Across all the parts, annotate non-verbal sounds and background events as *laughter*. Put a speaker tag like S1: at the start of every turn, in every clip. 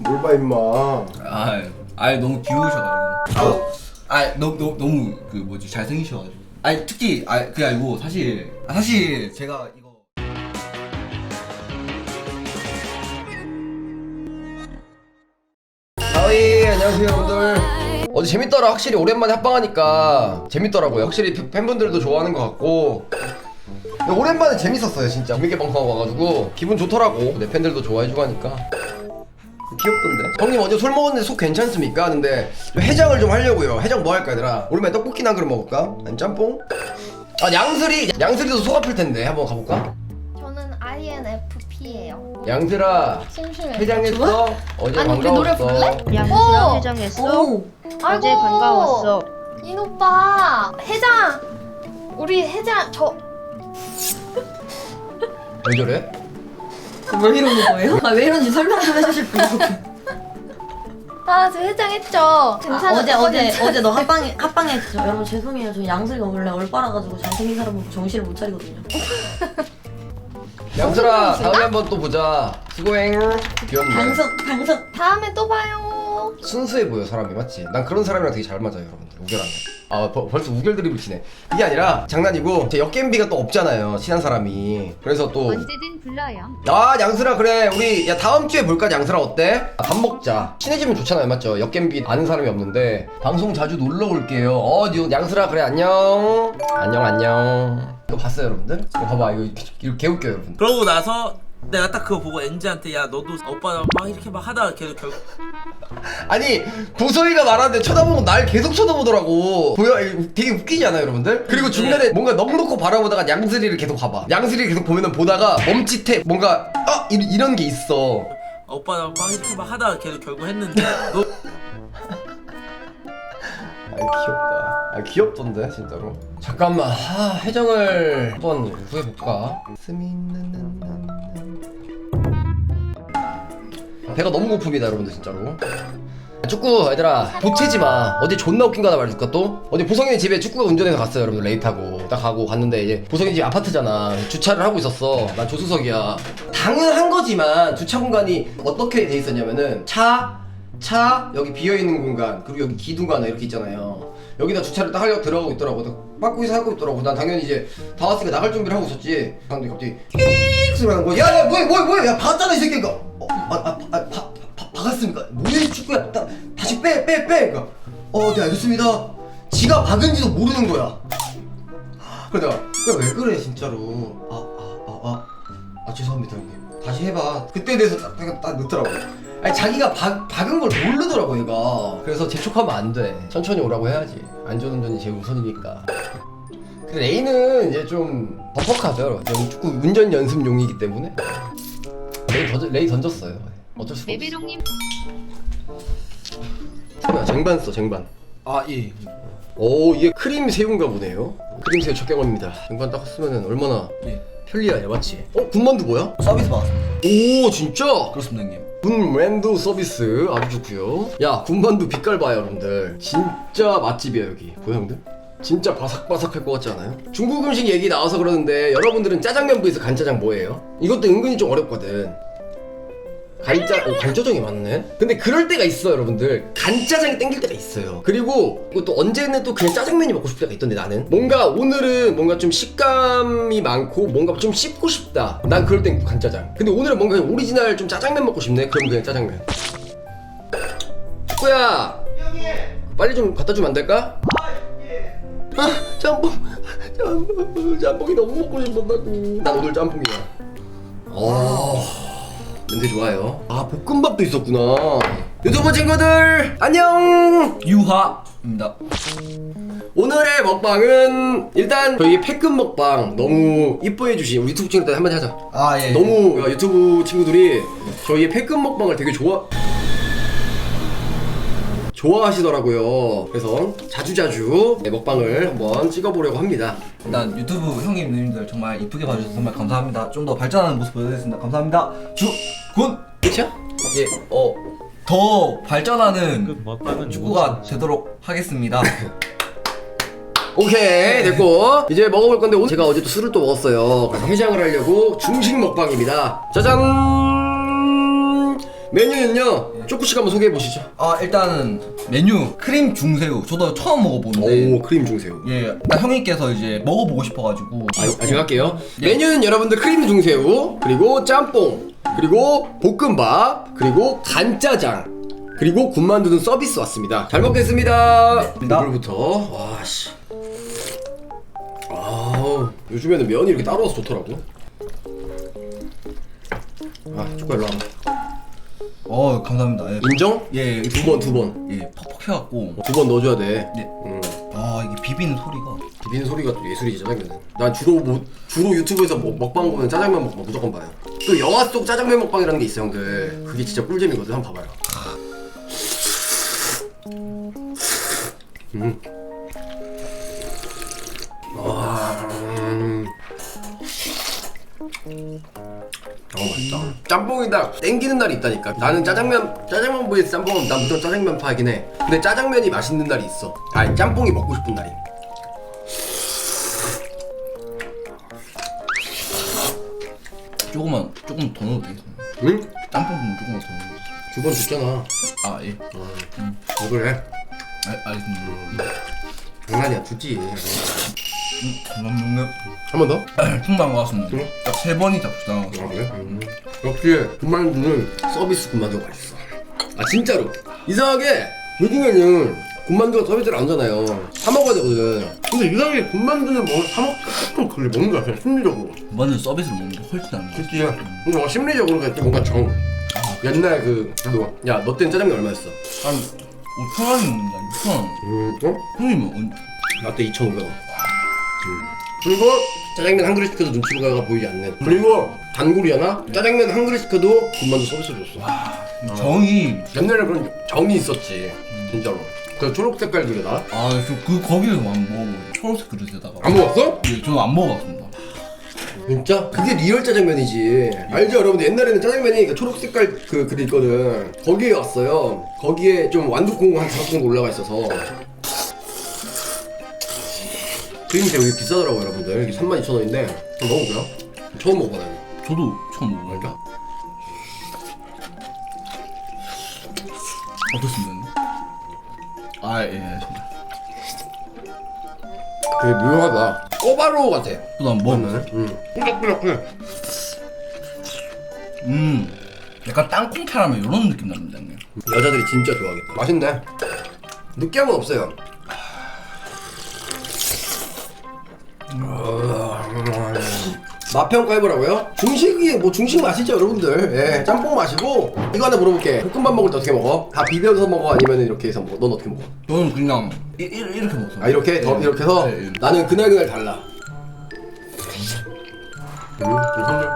S1: 뭘 봐 임마.
S2: 아, 아 너무 귀여우셔가지고. 아, 너무 너무 너무 그 뭐지? 잘생기셔가지고. 아니 특히 아 그게 아니고 사실 아, 사실 제가 이거.
S1: 하이 안녕하세요 여러분들. 어제 재밌더라. 확실히 오랜만에 합방하니까 재밌더라고요. 확실히 팬- 팬분들도 좋아하는 것 같고. 근데 오랜만에 재밌었어요 진짜. 재밌게 방송하고 와가지고 기분 좋더라고. 내 팬들도 좋아해주고 하니까 귀엽던데 형님 어제 술 먹었는데 속 괜찮습니까? 근데 좀 해장을 좀 하려고요 해장 뭐 할까 얘들아 오랜만에 떡볶이나 한 그릇 먹을까? 아니 짬뽕? 아 양슬이 양슬이도 속 아플 텐데 한번 가볼까?
S3: 저는 INFP예요.
S1: 양슬아
S3: 심심해.
S1: 해장했어? 어제
S3: 아니, 우리 노래
S1: 반가웠어
S3: 부를래?
S4: 양수랑
S3: 오!
S4: 회장했어?
S3: 오.
S4: 어제
S3: 아이고.
S4: 반가웠어.
S3: 인 오빠 해장. 우리 해장 저
S1: 왜 저래?
S5: 왜 이러는 거예요? 아, 왜 이런지 설명 좀 해주실 분
S3: 아, 저 해장했죠.
S5: 아,
S3: 괜찮아.
S5: 어제 어제. 어제 너 합방에 합방했죠 여러분 죄송해요 저 양슬이가 원래 얼빠라가지고 잘생긴 사람 보고 정신을 못 차리거든요 *laughs*
S1: 양슬아 다음에 한번 또 보자 수고행 귀엽네
S5: 방석 방석
S3: 다음에 또 봐요.
S1: 순수해 보여 사람이. 맞지? 난 그런 사람이랑 되게 잘 맞아요 여러분들. 우결하면. 아 벌- 벌써 우결 드립을 치네. 이게 아니라 장난이고 제 역겜비가 또 없잖아요 친한 사람이. 그래서 또
S6: 언제든 불러요.
S1: 아 양슬아 그래. 우리 야 다음 주에 볼까 양슬아. 어때? 아, 밥 먹자. 친해지면 좋잖아요 맞죠? 역겜비 아는 사람이 없는데. 방송 자주 놀러 올게요. 어 니- 양슬아 그래 안녕. 안녕 안녕. 이거 봤어요 여러분들? 이거 봐봐 이거 이거 개웃겨 여러분.
S7: 그러고 나서 내가 딱 그거 보고 엔지한테 야 너도 오빠랑 막 이렇게 막 하다가 계속 결국
S1: 아니 구소희가 말하는데 쳐다보고 날 계속 쳐다보더라고. 보여? 되게 웃기지 않아요 여러분들? 그리고 중간에 뭔가 넉넉고 바라보다가 양슬이를 계속 봐봐. 양슬이를 계속 보면은 보다가 멈칫해. 뭔가 어? 이, 이런 게 있어.
S7: 오빠랑 막 이렇게 막 하다가 계속 결국 했는데 너 *laughs*
S1: 아 귀엽다. 아 귀엽던데 진짜로. 잠깐만. 아, 해정을 한번 구해볼까 배가 너무 고픕니다 여러분들 진짜로. 축구 얘들아 보채지 마. 어디 존나 웃긴 거 하나 말해줄까 또? 어디 보성이 집에 축구가 운전해서 갔어요 여러분들. 레이타고. 딱 가고 갔는데 이제 보성이 집 아파트잖아. 주차를 하고 있었어. 난 조수석이야. 당연한 거지만 주차 공간이 어떻게 돼 있었냐면은 차, 차 여기 비어있는 공간 그리고 여기 기둥관 이렇게 있잖아요. 여기다 주차를 딱 하려고 들어가고 있더라고. 있어 하고 있더라고. 난 당연히 이제 다 왔으니까 나갈 준비를 하고 있었지. 근데 갑자기 끼익 소리 나는 거야. 야야 뭐야 뭐야 뭐야 야 박았잖아 이 새끼가 어, 아, 아, 아, 박았습니까? 뭐야 축구야. 다, 다시 빼 빼 빼. 그러니까. 어 네 알겠습니다. 지가 박은지도 모르는 거야. 그래 내가 그래 왜 그래 진짜로. 아 아 아 아. 아, 죄송합니다 형님. 다시 해봐. 그때에 대해서 딱, 딱, 딱 넣더라고. 아니 자기가 박, 박은 걸 모르더라고 얘가. 그래서 재촉하면 안 돼. 천천히 오라고 해야지. 안전 운전이 제일 우선이니까. 근데 레이는 이제 좀 벅벅하죠. 이제 축구 운전 연습용이기 때문에. 레이, 던져, 레이 던졌어요 어쩔 수가 없어
S6: 베베롱님
S1: 뭐야 쟁반 써 쟁반
S2: 아 예
S1: 오 이게 크림 새우인가 보네요 크림 새우 첫 경험입니다 쟁반 딱 쓰면은 얼마나
S2: 예.
S1: 편리하냐 맞지? 어? 군만두 뭐야?
S2: 서비스 받았습니다.
S1: 오 진짜?
S2: 그렇습니다 형님.
S1: 군만두 서비스 아주 좋고요 야 군만두 빛깔 봐요 여러분들 진짜 맛집이야 여기 보여 형들? 진짜 바삭바삭할 것 같지 않아요? 중국 음식 얘기 나와서 그러는데 여러분들은 짜장면 부에서 간짜장 뭐예요? 이것도 은근히 좀 어렵거든 간짜 오, 간짜장이 맞네. 근데 그럴 때가 있어 여러분들. 간짜장이 땡길 때가 있어요. 그리고 또 언제는 또 그냥 짜장면이 먹고 싶을 때가 있던데 나는. 뭔가 오늘은 뭔가 좀 식감이 많고 뭔가 좀 씹고 싶다. 난 그럴 땐 간짜장. 근데 오늘은 뭔가 그냥 오리지널 좀 짜장면 먹고 싶네. 그럼 그냥 짜장면. 축구야. 빨리 좀 갖다 주면 안 될까? 아 짬뽕 짬뽕 짬뽕이 너무 먹고 싶었다고. 난 오늘 짬뽕이야. 어. 냄새 좋아요. 아 볶음밥도 있었구나. 유튜브 친구들 안녕.
S2: 유하입니다.
S1: 오늘의 먹방은 일단 저희 패급 먹방 너무 이뻐해 주신 우리 유튜브 친구들 한마디 하자.
S2: 아 예.
S1: 너무 유튜브 친구들이 저희의 패급 먹방을 되게 좋아 좋아하시더라고요. 그래서 자주자주 네, 먹방을 한번 찍어보려고 합니다.
S2: 일단 유튜브 형님 누님들 정말 이쁘게 봐주셔서 정말 감사합니다. 좀 더 발전하는 모습 보여드리겠습니다. 감사합니다. 주군
S1: 끝이야?
S2: 예, 어, 더 발전하는 축구가 되도록 하겠습니다. *laughs*
S1: 오케이 됐고 이제 먹어볼 건데 오늘 제가 어제 또 술을 또 먹었어요 그래서 해장을 하려고 중식 먹방입니다 짜잔 메뉴는요 쪼꾸씨 한번 소개해 보시죠.
S2: 아 일단은 메뉴 크림 중새우 저도 처음 먹어보는데
S1: 오 크림 중새우.
S2: 예 형님께서 이제 먹어보고 싶어가지고
S1: 아, 아 제가 할게요. 메뉴는 여러분들 크림 중새우, 그리고 짬뽕, 그리고 볶음밥, 그리고 간짜장, 그리고 군만두는 서비스 왔습니다. 잘 먹겠습니다. 이걸부터 와 씨. 아우 요즘에는 면이 이렇게 따로 와서 좋더라고. 아 초코 일로 와봐.
S2: 어 감사합니다 예.
S1: 인정?
S2: 예,
S1: 두 번, 두 번.
S2: 예 퍽퍽 해갖고
S1: 두 번 넣어줘야 돼.
S2: 예.
S1: 음.
S2: 아 이게 비비는 소리가
S1: 비비는 소리가 또 예술이지 짜장면. 난 주로 뭐 주로 유튜브에서 뭐 먹방 보면 짜장면 먹방 무조건 봐요. 또 영화 속 짜장면 먹방이라는 게 있어 형들. 그게 진짜 꿀잼이거든. 한번 봐봐요. 음. 와. 음. 어 맛있다. 짬뽕이다 땡기는 날이 있다니까. 나는 짜장면 짜장면 부에서 짬뽕은 난 무조건 짜장면 파긴 해. 근데 짜장면이 맛있는 날이 있어. 아니 짬뽕이 먹고 싶은 날이.
S2: 조금만 조금 더 넣어도 되겠습니다
S1: 응?
S2: 짬뽕 국물 조금만 더 넣어도
S1: 두번 줬잖아.
S2: 아예
S1: 왜 그래?
S2: 아, 알겠습니다
S1: 장난이야 주지.
S2: 음, 감사합니다
S1: 한번 더?
S2: 충분한 것 같습니다
S1: 응?
S2: 딱세 번이 딱 적당한
S1: 것아
S2: 같습니다
S1: 그래? 음. 역시 군만두는 서비스 군만두가 맛있어. 아 진짜로 이상하게 요즘에는 군만두가 서비스를 안 하잖아요. 사 먹어야 되거든. 근데 이상하게 군만두는 뭐사 먹, 조금 그래 먹는 거야 그냥 심리적으로.
S2: 완전 서비스로 먹는 게 훨씬 나은 것 같아요
S1: 그치? 뭔가 심리적으로 그냥 좀 뭔가 정. 옛날 그 그거 야너 때는 짜장면 얼마였어?
S2: 한 5천 원이 넘는다 6천 원
S1: 음 어?
S2: 형님은 언...
S1: 라떼 2,500원. 그리고 짜장면 한 그릇 시켜도 눈치 보다가 보이지 않는. 그리고 단골이잖아. 짜장면 한 그릇 시켜도 군만두 서비스 줬어.
S2: 정이
S1: 옛날에 그런 정이 있었지. 진짜로. 그 초록 색깔 그게다.
S2: 아저그 거기서 한번 먹어보고 초록색 그릇에다가
S1: 안 먹었어?
S2: 예, 저는 안 먹어봤습니다
S1: 진짜? 그게 리얼 짜장면이지. 알죠, 여러분들? 옛날에는 짜장면이 그 초록 색깔 그 그게 있거든. 거기에 왔어요. 거기에 좀 완두콩 한 다섯 콩 올라가 있어서. 크림새우 이게 비싸더라고 여러분들. 이게 32,000원인데 한번 먹어보세요. 처음 먹어봐요.
S2: 저도 처음 먹어봐요
S1: 그러니까?
S2: 어떻습니까? 아예 알겠습니다
S1: 되게 묘하다. 꼬바로우 같아.
S2: 저도 한번 먹어보세요
S1: 응. 꾸덕꾸덕해.
S2: 음 약간 땅콩 캐러멜 이런 느낌 납니다 형님
S1: 여자들이 진짜 좋아하겠다. 맛있네. 느끼함은 없어요. 맛 평가해보라고요? 중식이 뭐 중식 맛이죠 여러분들 예 짬뽕 마시고 이거 하나 물어볼게 볶음밥 먹을 때 어떻게 먹어? 다 비벼서 먹어 아니면 이렇게 해서 먹어? 넌 어떻게 먹어?
S2: 저는 그냥 이, 이, 이렇게 먹어요
S1: 아 이렇게? 더
S2: 예.
S1: 이렇게 해서?
S2: 예, 예.
S1: 나는 그날그날 달라 음, 이거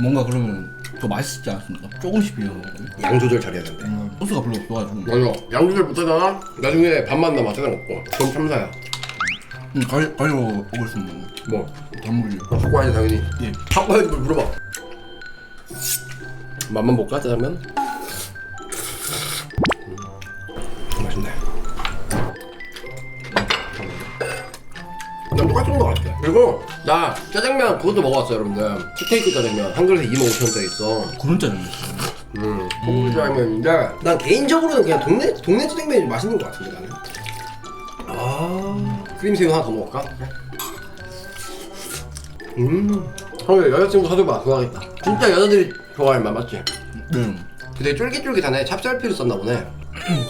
S2: 뭔가 그러면 더 맛있지 않습니까? 조금씩 비벼 먹어요
S1: 양 조절 잘해야 된대
S2: 소스가 별로 없어가지고
S1: 맞아 양 조절 못하잖아 나중에 밥만 남아 짜장 먹고 그럼 참사야
S2: 음, 가지, 가지고 오겠습니다.
S1: 뭐?
S2: 단무지.
S1: 갖고 와야지 당연히.
S2: 예.
S1: 갖고 와야지 뭘 물어봐. 맛만 볼까 짜장면? 음, 맛있네. 난 먹는 거 같아. 그리고 나 짜장면 그것도 먹어봤어 여러분들. 스테이크 짜장면. 한 그릇에 25,000원짜리 있어.
S2: 그런 짜장면 있어요
S1: 음, 고기 짜장면인데 난 개인적으로는 그냥 동네 동네 짜장면이 맛있는 것 같은데 나는. 아 크림새우 하나 더 먹을까? 음, 형 여자친구 사줘봐 좋아하겠다. 진짜 여자들이 좋아할 맛 맞지?
S2: 네
S1: 되게 쫄깃쫄깃하네. 찹쌀피를 썼나 보네.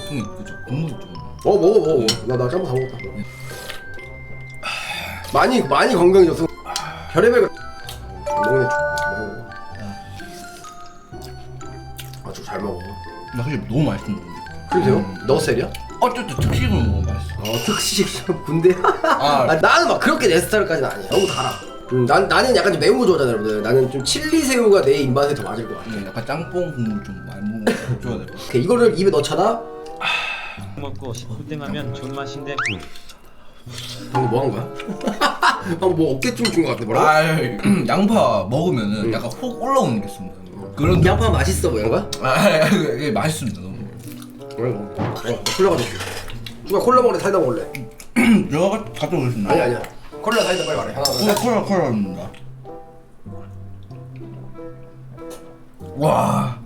S2: 형님 그죠 국물
S1: 좀어 먹어 먹어. 먹어. 나나 짬뽕 다 먹었다. 많이 많이 건강해졌어. 별의별 먹네. 많이 먹어. 아주 잘 먹어.
S2: 나 사실 너무 맛있는 거
S1: 크림새우? 너 셀이야?
S2: 어쨌든 특식으로 먹으면 맛있어.
S1: 어 특식 군대?
S2: 아. *laughs*
S1: 아, 나는 막 그렇게 내 스타일까지는 아니야. 너무 달아. 음, 난, 나는 약간 좀 매운 거 좋아하잖아 여러분들. 나는 좀 칠리 새우가 내 입맛에 더 맞을 것 같아.
S2: 네, 약간 짬뽕 국물 좀 많이 먹어줘야 될것 같아.
S1: 오케이, 이거를 입에 넣잖아
S4: 먹고 10분 하면 존맛인데.
S1: 방금 뭐한 거야? *laughs* 방금 뭐 어깨춤 춘거 같아 뭐라고?
S2: 아 *clears throat* 양파 먹으면은 약간 혹 올라오는 게 있습니다. 그런
S1: 양파 맛있어 뭐 이런 거야?
S2: 아 이게 맛있습니다
S1: 어, 콜라 가져올게 누가 콜라 먹을래 사이다 먹을래? *clears throat*
S2: 내가 가져오겠습니다
S1: 아니 아니야 콜라 사이다 빨리 말해 하나
S2: 콜라 콜라 콜라 입니다 와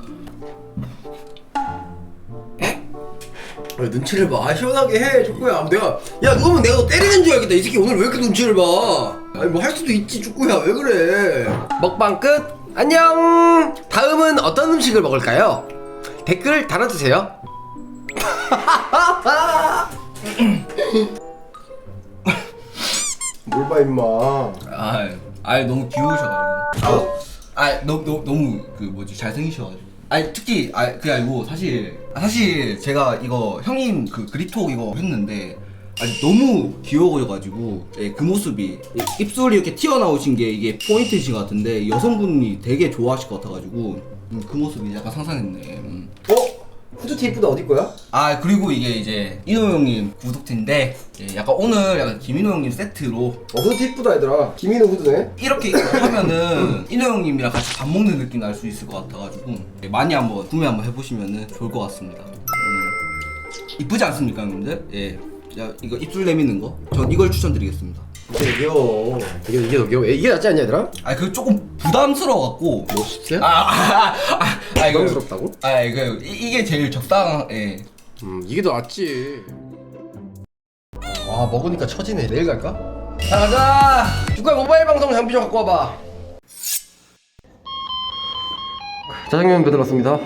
S1: 아, 눈치를 봐. 아, 시원하게 해, 축구야. 내가 야 누구면 내가 너 때리는 줄 알겠다. 이 새끼 오늘 왜 이렇게 눈치를 봐? 아니 뭐 할 수도 있지, 축구야. 왜 그래? 먹방 끝. 안녕. 다음은 어떤 음식을 먹을까요? 댓글 달아주세요. *laughs* 뭘 봐, 임마.
S2: 아, 아 너무 귀여우셔가지고. 아, 너무 너무 너무 그 뭐지 잘생기셔가지고. 아니 특히 아 그게 아니고 사실 아, 사실 제가 이거 형님 그 그립톡 이거 했는데 아니 너무 귀여워가지고 예, 그 모습이 이- 입술이 이렇게 튀어나오신 게 이게 포인트이신 것 같은데 여성분이 되게 좋아하실 것 같아가지고 음, 그 모습이 약간 상상했네. 음.
S1: 어? 후드 테이프도 어디 거야?
S2: 아 그리고 이게 이제 이노 형님 구독자인데 예, 약간 오늘 약간 김인호 형님 세트로
S1: 어, 후드 테이프다 얘들아. 김인호 후드네.
S2: 이렇게 하면은 *laughs* 인호 형님이랑 같이 밥 먹는 느낌 날 수 있을 것 같아가지고 많이 한번 구매 한번 해보시면은 좋을 것 같습니다. 음. 이쁘지 않습니까, 형님들? 예. 야, 이거 입술 내미는 거, 전 이걸 추천드리겠습니다.
S1: 되게 귀여워. 되게 이게 더 귀여워. 이게 낫지 않냐 얘들아?
S2: 아, 그 조금 부담스러워갖고.
S1: 멋있지?
S2: 아, 아, 아, 아, 아, 이거.
S1: 부담스럽다고?
S2: 아, 이거 이, 이게 제일 적당. 예.
S1: 음 이게 더 낫지. 와 먹으니까 처지네. 내일 갈까? 자 가자. 축구야 모바일 방송 장비 좀 갖고 와봐. 짜장면 배달 왔습니다.